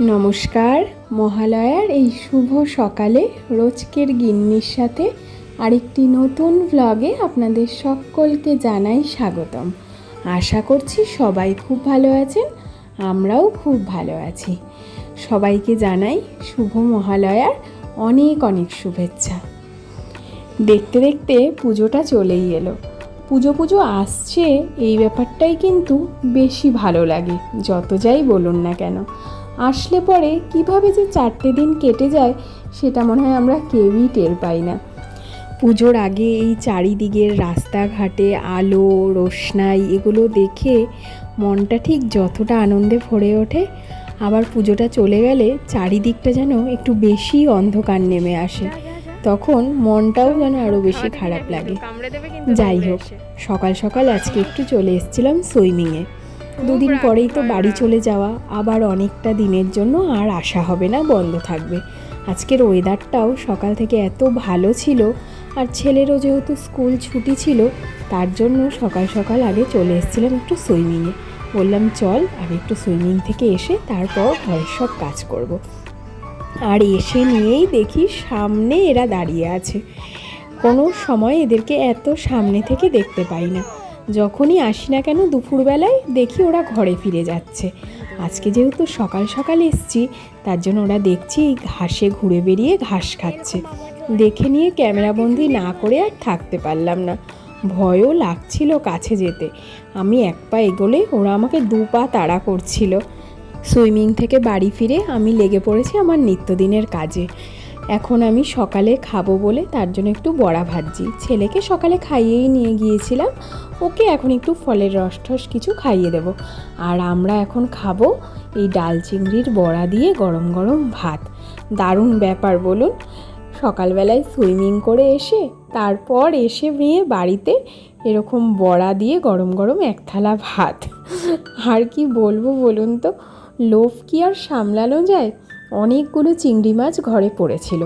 নমস্কার। মহালয়ার এই শুভ সকালে রোজকের গিন্নির সাথে আরেকটি নতুন ভ্লগে আপনাদের সকলকে জানাই স্বাগতম। আশা করছি সবাই খুব ভালো আছেন, আমরাও খুব ভালো আছি। সবাইকে জানাই শুভ মহালয়ার অনেক অনেক শুভেচ্ছা। দেখতে দেখতে পুজোটা চলেই এলো। পুজো পুজো আসছে, এই ব্যাপারটাই কিন্তু বেশি ভালো লাগে, যত যাই বলুন না কেন। আসলে পরে কীভাবে যে চারটে দিন কেটে যায়, সেটা মনে হয় আমরা কেউই টের পাই না। পুজোর আগে এই চারিদিকের রাস্তাঘাটে আলো, রোশনাই এগুলো দেখে মনটা ঠিক যতটা আনন্দে ভরে ওঠে, আবার পুজোটা চলে গেলে চারিদিকটা যেন একটু বেশি অন্ধকার নেমে আসে। তখন মনটাও যেন আরও বেশি খারাপ লাগে। যাই হোক, সকাল সকাল আজকে একটু চলে এসেছিলাম সুইমিংয়ে দুদিন পরেই তো বাড়ি চলে যাওয়া আবার অনেকটা দিনের জন্য আর আসা হবে না বন্ধ থাকবে। আজকের ওয়েদারটাও সকাল থেকে এত ভালো ছিল আর ছেলেরও যেহেতু স্কুল ছুটি ছিল তার জন্য সকাল সকাল আগে চলে এসেছিলাম একটু সুইমিংয়ে বললাম চল আমি একটু সুইমিং থেকে এসে তারপর ঘরের সব কাজ করব। আর এসে নিয়েই দেখি সামনে এরা দাঁড়িয়ে আছে। কোনো সময় এদেরকে এত সামনে থেকে দেখতে পাই না। যখনই আসি না কেন দুপুরবেলায় দেখি ওরা ঘরে ফিরে যাচ্ছে। আজকে যেহেতু সকাল সকাল এসছি, তার জন্য ওরা দেখছি ঘাসে ঘুরে বেরিয়ে ঘাস খাচ্ছে। দেখে নিয়ে ক্যামেরাবন্দি না করে আর থাকতে পারলাম না। ভয়ও লাগছিল কাছে যেতে। আমি এক পা এগোলে ওরা আমাকে দু পা তাড়া করছিল। সুইমিং থেকে বাড়ি ফিরে আমি লেগে পড়েছি আমার নিত্যদিনের কাজে। এখন আমি সকালে খাব বলে তার জন্য একটু বড়া ভাজছি। ছেলেকে সকালে খাইয়েই নিয়ে গিয়েছিলাম। ওকে এখন একটু ফলের রস টস কিছু খাইয়ে দেব। আর আমরা এখন খাব এই ডাল চিংড়ির বড়া দিয়ে গরম গরম ভাত। দারুণ ব্যাপার, বলুন। সকালবেলায় সুইমিং করে এসে, তারপর এসে নিয়ে বাড়িতে এরকম বড়া দিয়ে গরম গরম এক থালা ভাত। আর কি বলব বলুন তো? লোভ কি আর সামলানো যায়? অনেকগুলো চিংড়ি মাছ ঘরে পড়েছিল।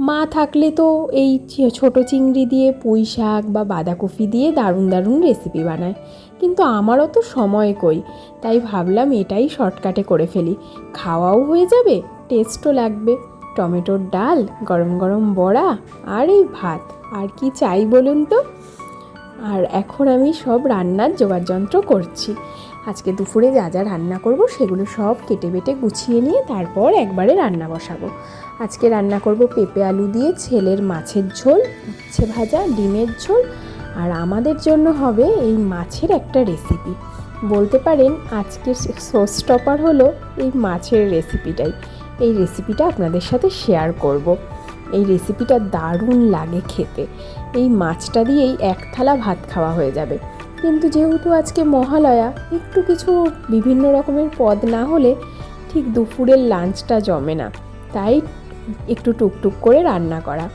মা থাকলে তো এই ছোট চিংড়ি দিয়ে পুঁই শাক বা বাঁধাকপি দিয়ে দারুণ দারুণ রেসিপি বানায়। কিন্তু আমারও তো সময় কই, তাই ভাবলাম এটাই শর্টকাটে করে ফেলি। খাওয়াও হয়ে যাবে টেস্টও লাগবে। টমেটোর ডাল, গরম গরম বড়া আর এই ভাত, আর কি চাই বলুন তো? আর এখন আমি সব রান্নার যোগাযন্ত্র করছি। আজকে দুপুরে যা যা রান্না করব সেগুলো সব কেটে বেটে গুছিয়ে নিয়ে তারপর একবারে রান্না বসাবো। আজকে রান্না করব পেঁপে আলু দিয়ে ছেলের মাছের ঝোল উচ্ছে ভাজা, ডিমের ঝোল। আর আমাদের জন্য হবে এই মাছের একটা রেসিপি বলতে পারেন আজকের সোস টপার হলো এই মাছের রেসিপিটাই এই রেসিপিটা আপনাদের সাথে শেয়ার করব। এই রেসিপিটা দারুণ লাগে খেতে। এই মাছটা দিয়েই এক থালা ভাত খাওয়া হয়ে যাবে। কিন্তু যেহেতু আজকে মহালয়া, একটু কিছু বিভিন্ন রকমের পদ না হলে ঠিক দুপুরের লাঞ্চটা জমে না। তাই একটু টুকটুক করে রান্না করা।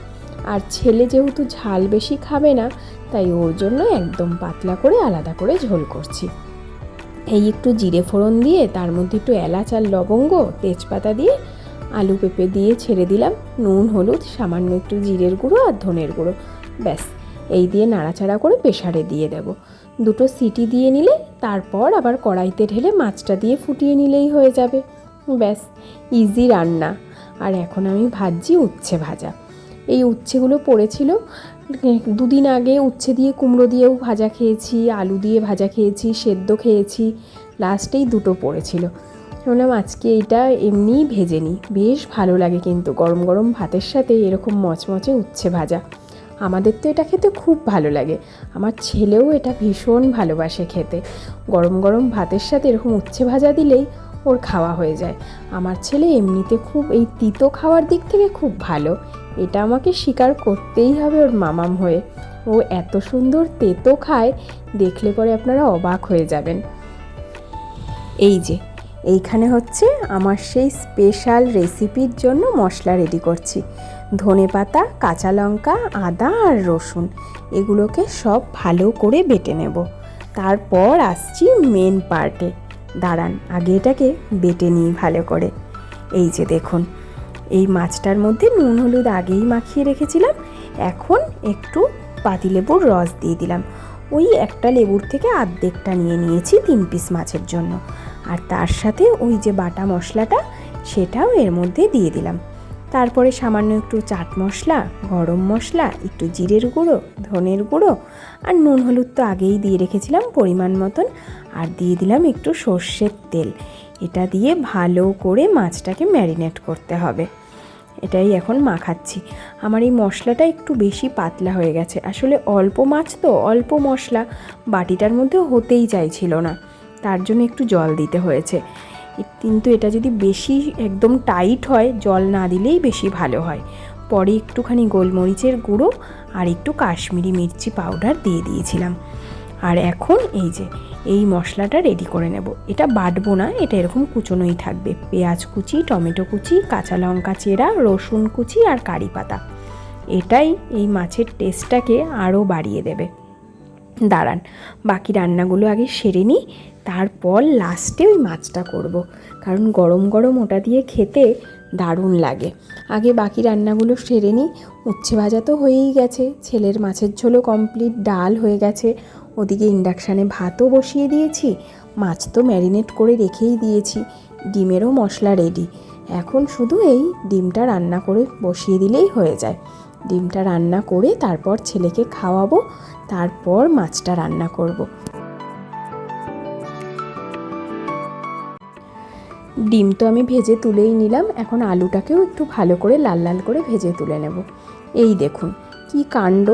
আর ছেলে যেহেতু ঝাল বেশি খাবে না, তাই ওর জন্য একদম পাতলা করে আলাদা করে ঝোল করছি। এই একটু জিরে ফোড়ন দিয়ে, তার মধ্যে একটু এলাচ আর লবঙ্গ, তেজপাতা দিয়ে আলু পেঁপে দিয়ে ছেড়ে দিলাম, নুন, হলুদ, সামান্য একটু জিরের গুঁড়ো আর ধনের গুঁড়ো। ব্যাস, এই দিয়ে নাড়াচাড়া করে প্রেশারে দিয়ে দেব। দুটো সিটি দিয়ে নিলে তারপর আবার কড়াইতে ঢেলে মাছটা দিয়ে ফুটিয়ে নিলেই হয়ে যাবে। ব্যাস ইজি রান্না। আর এখন আমি ভাজছি উচ্ছে ভাজা। এই উচ্ছেগুলো পড়েছিল। দুদিন আগে উচ্ছে দিয়ে কুমড়ো দিয়েও ভাজা খেয়েছি, আলু দিয়ে ভাজা খেয়েছি, সেদ্ধ খেয়েছি, লাস্টেই দুটো পড়েছিল। বললাম, আজকে এইটা এমনিই ভেজে নিই। বেশ ভালো লাগে কিন্তু গরম গরম ভাতের সাথে এরকম মচমচে উচ্ছে ভাজা। আমাদের তো এটা খেতে খুব ভালো লাগে। আমার ছেলেও এটা ভীষণ ভালোবাসে খেতে। গরম গরম ভাতের সাথে এরকম উচ্ছে ভাজা দিলেই ওর খাওয়া হয়ে যায়। আমার ছেলে এমনিতে খুব এই তিতো খাওয়ার দিক থেকে খুব ভালো। এটা আমাকে স্বীকার করতেই হবে ওর মামাম হয়ে। ও এত সুন্দর তেতো খায়, দেখলে পরে আপনারা অবাক হয়ে যাবেন। এই যে, এইখানে হচ্ছে আমার সেই স্পেশাল রেসিপির জন্য মশলা রেডি করছি। ধনে পাতা, কাঁচা লঙ্কা, আদা আর রসুন এগুলোকে সব ভালো করে বেটে নেব। তারপর আসছি মেন পার্টে দাঁড়ান, আগে এটাকে বেটে নিই ভালো করে। এই যে দেখুন, এই মাছটার মধ্যে নুন, হলুদ আগেই মাখিয়ে রেখেছিলাম, এখন একটু পাতিলেবুর রস দিয়ে দিলাম। ওই একটা লেবুর থেকে আর্ধেকটা নিয়ে নিয়েছি তিন পিস মাছের জন্য। আর তার সাথে ওই যে বাটা মশলাটা, সেটাও এর মধ্যে দিয়ে দিলাম। তারপরে সামান্য একটু চাট মশলা, গরম মশলা, একটু জিরের গুঁড়ো, ধনের গুঁড়ো আর নুন হলুদ তো আগেই দিয়ে রেখেছিলাম পরিমাণ মতন আর দিয়ে দিলাম একটু সর্ষের তেল। এটা দিয়ে ভালো করে মাছটাকে ম্যারিনেট করতে হবে। এটাই এখন মাখাচ্ছি। আমার এই মশলাটা একটু বেশি পাতলা হয়ে গেছে। আসলে অল্প মাছ তো, অল্প মশলা। বাটিটার মধ্যে হতেই চাইছিল না। তার জন্য একটু জল দিতে হয়েছে। কিন্তু এটা যদি বেশি একদম টাইট হয়, জল না দিলেই বেশি ভালো হয়। পরে একটুখানি গোলমরিচের গুঁড়ো আর একটু কাশ্মীরি মির্চি পাউডার দিয়ে দিয়েছিলাম। আর এখন এই যে, এই মশলাটা রেডি করে নেব। এটা বাটবো না, এটা এরকম কুচোনোই থাকবে। পেঁয়াজ কুচি, টমেটো কুচি, কাঁচা লঙ্কা চেরা, রসুন কুচি আর কারি পাতা। এটাই এই মাছের টেস্টটাকে আরও বাড়িয়ে দেবে। দাঁড়ান, বাকি রান্নাগুলো আগে সেরে নিই, তারপর লাস্টে ওই মাছটা করব। কারণ গরম গরম ওটা দিয়ে খেতে দারুণ লাগে। আগে বাকি রান্নাগুলো সেরে নিই, উচ্ছে ভাজা তো হয়েই গেছে, ছেলের মাছের ঝোলও কমপ্লিট ডাল হয়ে গেছে। ওদিকে ইন্ডাকশানে ভাতও বসিয়ে দিয়েছি, মাছ তো ম্যারিনেট করে রেখেই দিয়েছি, ডিমেরও মশলা রেডি এখন শুধু এই ডিমটা রান্না করে বসিয়ে দিলেই হয়ে যায়। ডিমটা রান্না করে তারপর ছেলেকে খাওয়াবো, তারপর মাছটা রান্না করব। ডিম তো আমি ভেজে তুলেই নিলাম, এখন আলুটাকেও একটু ভালো করে লাল লাল করে ভেজে তুলে নেব। এই দেখুন, কি কাণ্ড।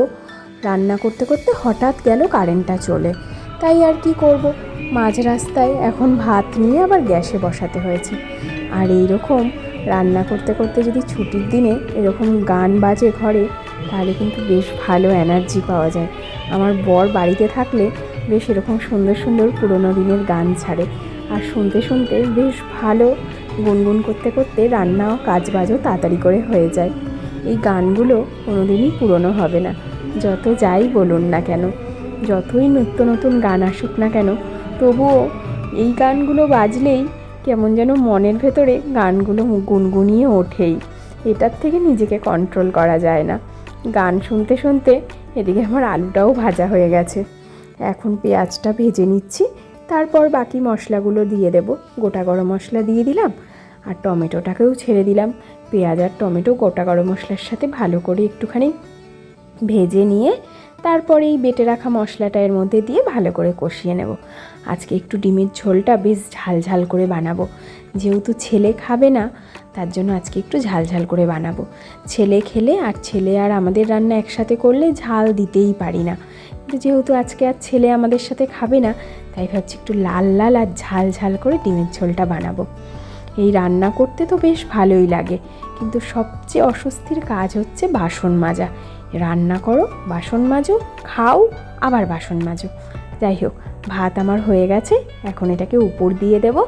রান্না করতে করতে হঠাৎ গেল কারেন্টটা চলে। তাই আর কি করব? মাঝ রাস্তায় এখন ভাত নিয়ে আবার গ্যাসে বসাতে হয়েছে। আর এই রকম রান্না করতে করতে যদি ছুটির দিনে এরকম গান বাজে ঘরে, তাহলে কিন্তু বেশ ভালো এনার্জি পাওয়া যায়। আমার বর বাড়িতে থাকলে বেশ এরকম সুন্দর সুন্দর পুরোনো দিনের গান ছাড়ে। আর শুনতে শুনতে বেশ ভালো গুনগুন করতে করতে রান্নাও কাজ বাজও তাড়াতাড়ি করে হয়ে যায়। এই গানগুলো কোনো দিনই পুরনো হবে না। যত যাই বলুন না কেন, যতই নিত্য নতুন গান আসুক না কেন, তবুও এই গানগুলো বাজলেই কেমন যেন মনের ভেতরে গানগুলো গুনগুনিয়ে ওঠেই। এটার থেকে নিজেকে কন্ট্রোল করা যায় না। গান শুনতে শুনতে এদিকে আমার আলুটাও ভাজা হয়ে গেছে। এখন পেঁয়াজটা ভেজে নিচ্ছি, তারপর বাকি মশলাগুলো দিয়ে দেব। গোটা গরম মশলা দিয়ে দিলাম আর টমেটোটাকেও ছেড়ে দিলাম। পেঁয়াজ আর টমেটো গোটা গরম মশলার সাথে ভালো করে একটুখানি ভেজে নিয়ে তারপরে এই বেটে রাখা মশলাটা এর মধ্যে দিয়ে ভালো করে কষিয়ে নেব। আজকে একটু ডিমের ঝোলটা বেশ ঝাল ঝাল করে বানাবো। যেহেতু ছেলে খাবে না, তার জন্য আজকে একটু ঝাল ঝাল করে বানাবো। ছেলে খেলে আর ছেলে আর আমাদের রান্না একসাথে করলে ঝাল দিতেই পারি না। কিন্তু যেহেতু আজকে আর ছেলে আমাদের সাথে খাবে না, তাই ভাবছি একটু লাল লাল আর ঝাল ঝাল করে ডিমের ঝোলটা বানাবো। এই রান্না করতে তো বেশ ভালোই লাগে, কিন্তু সবচেয়ে অস্বস্তির কাজ হচ্ছে বাসন মাজা। রান্না করো, বাসন মাজো, খাও, আবার বাসন মাজো। যাই হোক, ভাত আমার হয়ে গেছে, এখন এটাকে উপর দিয়ে দেব।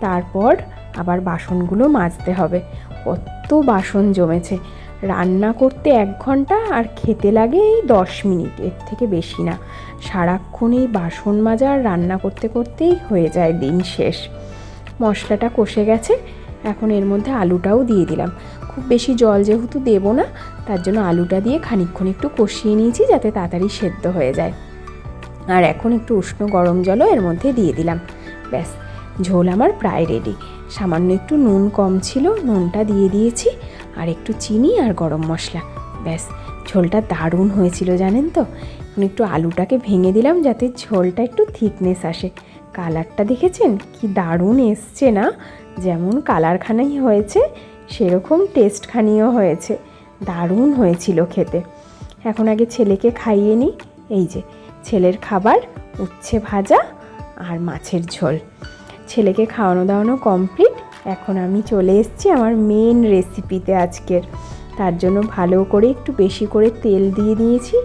তারপর আবার বাসনগুলো মাজতে হবে। কত বাসন জমেছে। রান্না করতে এক ঘণ্টা আর খেতে লাগে এই দশ মিনিট, এর থেকে বেশি না। সারাক্ষণ এই বাসন মাজা আর রান্না করতে করতেই হয়ে যায় দিন শেষ। মশলাটা কষে গেছে, এখন এর মধ্যে আলুটাও দিয়ে দিলাম। খুব বেশি জল যেহেতু দেবো না তার জন্য আলুটা দিয়ে খানিকক্ষণ একটু কষিয়ে নিয়েছি যাতে তাড়াতাড়ি সেদ্ধ হয়ে যায়। আর এখন একটু উষ্ণ গরম জলও এর মধ্যে দিয়ে দিলাম। ব্যাস, ঝোল আমার প্রায় রেডি সামান্য একটু নুন কম ছিল, নুনটা দিয়ে দিয়েছি, আর একটু চিনি আর গরম মশলা। ব্যাস, ঝোলটা দারুণ হয়েছিল জানেন তো? এখন একটু আলুটাকে ভেঙে দিলাম যাতে ঝোলটা একটু থিকনেস আসে। কালারটা দেখেছেন? কি দারুণ এসছে না? যেমন কালারখানাই হয়েছে, সেরকম টেস্টখানিও হয়েছে। দারুণ হয়েছিল খেতে। এখন আগে ছেলেকে খাইয়ে নিই এই যে, ছেলের খাবার, উচ্ছে ভাজা আর মাছের ঝোল। ছেলেকে খাওয়ানো দাওয়ানো কমপ্লিট এখন আমি চলে এসেছি আমার মেন রেসিপিতে আজকের। তার জন্য ভালো করে একটু বেশি করে তেল দিয়ে দিয়েছি।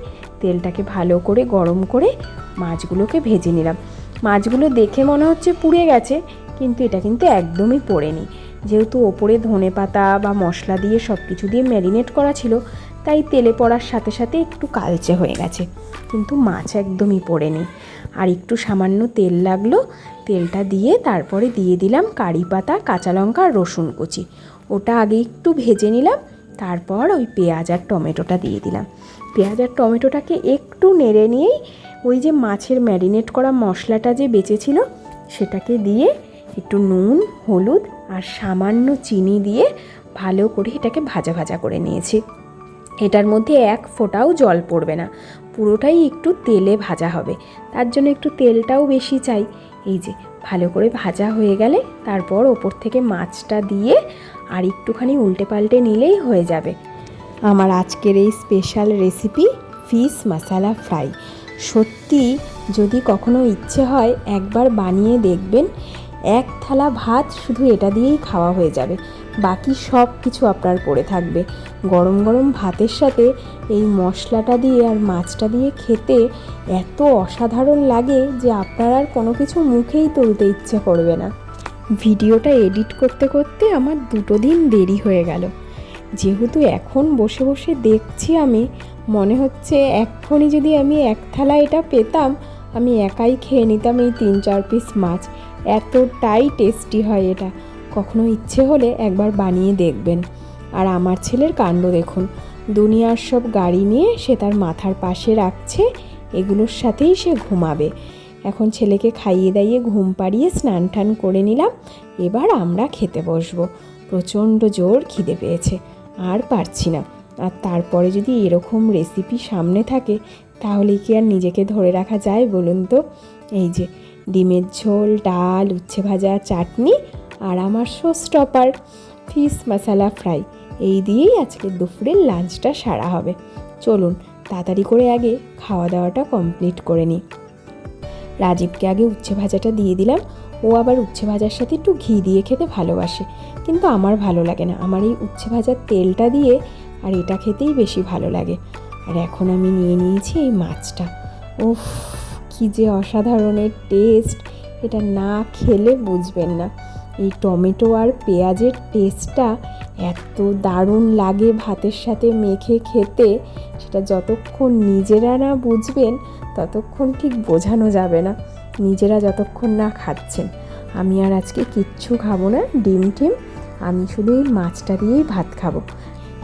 তেলটাকে ভালো করে গরম করে মাছগুলোকে ভেজে নিলাম। মাছগুলো দেখে মনে হচ্ছে পুড়ে গেছে, কিন্তু এটা কিন্তু একদমই পড়েনি। যেহেতু ওপরে ধনে পাতা বা মশলা দিয়ে সব কিছু দিয়ে ম্যারিনেট করা ছিল, তাই তেলে পড়ার সাথে সাথে একটু কালচে হয়ে গেছে। কিন্তু মাছ একদমই পড়েনি। আর একটু সামান্য তেল লাগল, তেলটা দিয়ে তারপরে দিয়ে দিলাম কারি পাতা, কাঁচা লঙ্কা আর রসুন কুচি। ওটা আগে একটু ভেজে নিলাম, তারপর ওই পেঁয়াজ আর টমেটোটা দিয়ে দিলাম। পেঁয়াজ আর টমেটোটাকে একটু নেড়ে নিয়েই ওই যে মাছের ম্যারিনেট করা মশলাটা যে বেঁচেছিল, সেটাকে দিয়ে একটু নুন, হলুদ আর সামান্য চিনি দিয়ে ভালো করে এটাকে ভাজা ভাজা করে নিয়েছি। এটার মধ্যে এক ফোঁটাও জল পড়বে না, পুরোটাই একটু তেলে ভাজা হবে। তার জন্য একটু তেলটাও বেশি চাই। এই যে, ভালো করে ভাজা হয়ে গেলে তারপর ওপর থেকে মাছটা দিয়ে আর একটুখানি উল্টে পাল্টে নিলেই হয়ে যাবে। আমার আজকের এই special recipe fish masala fry. সত্যি যদি কখনো ইচ্ছে হয় একবার বানিয়ে দেখবেন এক থালা ভাত শুধু এটা দিয়েই খাওয়া হয়ে যাবে। বাকি সব কিছু আপনার পড়ে থাকবে। গরম গরম ভাতের সাথে এই মশলাটা দিয়ে আর মাছটা দিয়ে খেতে এত অসাধারণ লাগে যে আপনার আর কোনো কিছু মুখেই তুলতে ইচ্ছে করবে না। ভিডিওটা এডিট করতে করতে আমার দুটো দিন দেরি হয়ে গেল। যেহেতু এখন বসে বসে দেখছি আমি, মনে হচ্ছে এক্ষুনি যদি আমি এক থালা এটা পেতাম, আমি একাই খেয়ে নিতাম এই তিন চার পিস মাছ। এতটাই টেস্টি হয় এটা। কখনো ইচ্ছে হলে একবার বানিয়ে দেখবেন। আর আমার ছেলের কাণ্ড দেখুন। দুনিয়ার সব গাড়ি নিয়ে সে তার মাথার পাশে রাখছে, এগুলোর সাথেই সে ঘুমাবে। এখন ছেলেকে খাইয়ে দাইয়ে ঘুম পাড়িয়ে স্নান টান করে নিলাম, এবার আমরা খেতে বসবো। প্রচণ্ড জোর খিদে পেয়েছে, আর পারছি না। আর তারপরে যদি এরকম রেসিপি সামনে থাকে, তাহলে কি আর নিজেকে ধরে রাখা যায় বলুন তো? এই যে ডিমের ঝোল, ডাল, উচ্ছে ভাজা, চাটনি আর আমার showstopper fish masala fry. এই দিয়েই আজকে দুপুরের লাঞ্চটা সারা হবে। চলুন, তাড়াতাড়ি করে আগে খাওয়া দাওয়াটা কমপ্লিট করে নিই। রাজীবকে আগে উচ্ছে ভাজাটা দিয়ে দিলাম। ও আবার উচ্ছে ভাজার সাথে একটু ঘি দিয়ে খেতে ভালোবাসে। কিন্তু আমার ভালো লাগে না। আমার এই উচ্ছে ভাজার তেলটা দিয়ে আর এটা খেতেই বেশি ভালো লাগে। আর এখন আমি নিয়ে নিয়েছি এই মাছটা। উফ! কি যে অসাধারণের টেস্ট, এটা না খেলে বুঝবেন না। এই টমেটো আর পেঁয়াজের টেস্টটা এত দারুণ লাগে ভাতের সাথে মেখে খেতে, সেটা যতক্ষণ নিজেরা না বুঝবেন, ততক্ষণ ঠিক বোঝানো যাবে না। নিজেরা যতক্ষণ না খাচ্ছেন। আমি আর আজকে কিচ্ছু খাব না, ডিম টিম। আমি শুধু এই মাছটা দিয়েই ভাত খাব।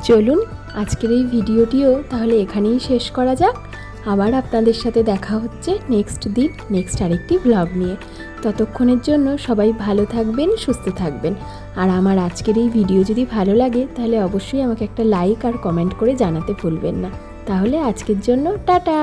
চলুন, আজকের এই ভিডিওটিও তাহলে এখানেই শেষ করা যাক। আবার আপনাদের সাথে দেখা হচ্ছে নেক্সট দিন নেক্সট আরেকটি ব্লগ নিয়ে। ততক্ষণের জন্য সবাই ভালো থাকবেন, সুস্থ থাকবেন। আর আমার আজকের এই ভিডিও যদি ভালো লাগে, তাহলে অবশ্যই আমাকে একটা লাইক আর কমেন্ট করে জানাতে ভুলবেন না। তাহলে আজকের জন্য টাটা!